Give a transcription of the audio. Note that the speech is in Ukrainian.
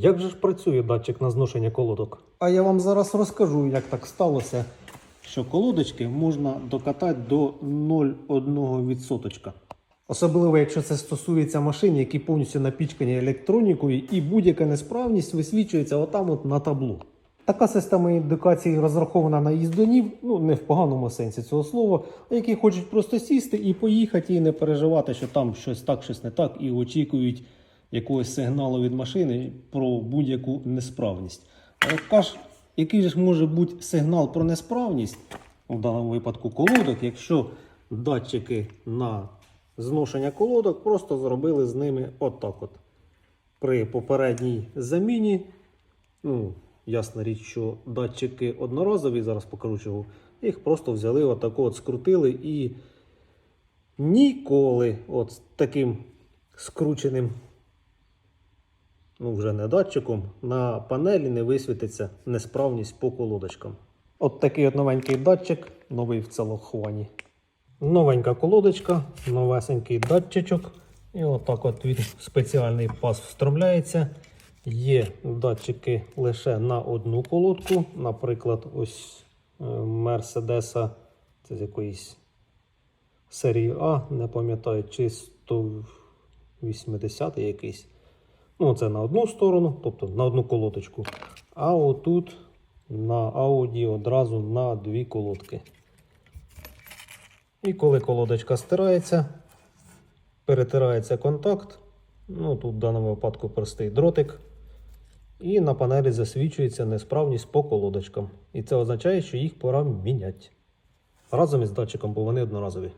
Як же ж працює датчик на зношення колодок? А я вам зараз розкажу, як так сталося, що колодочки можна докатати до 0,1%. Особливо, якщо це стосується машин, які повністю напічкані електронікою, і будь-яка несправність висвічується отам от на табло. Така система індикації розрахована на їздонів, ну не в поганому сенсі цього слова, а які хочуть просто сісти і поїхати, і не переживати, що там щось так, щось не так, і очікують якогось сигналу від машини про будь-яку несправність. А яка ж, який же може бути сигнал про несправність, в даному випадку колодок, якщо датчики на зношення колодок просто зробили з ними отак от. При попередній заміні, ну, ясна річ, що датчики одноразові, зараз чого, їх просто взяли, отако от скрутили і ніколи от таким скрученим, ну вже не датчиком, на панелі не висвітиться несправність по колодочкам. От такий от новенький датчик, новий в целохвані. Новенька колодочка, новесенький датчичок. І отак от він спеціальний паз встромляється. Є датчики лише на одну колодку. Наприклад, ось е, Мерседеса, це з якоїсь серії А, не пам'ятаю, чи 180 якийсь. Ну, це на одну сторону, тобто на одну колодочку. А отут на Audi одразу на дві колодки. І коли колодочка стирається, перетирається контакт. Ну, тут в даному випадку простий дротик. І на панелі засвічується несправність по колодочкам. І це означає, що їх пора міняти. Разом із датчиком, бо вони одноразові.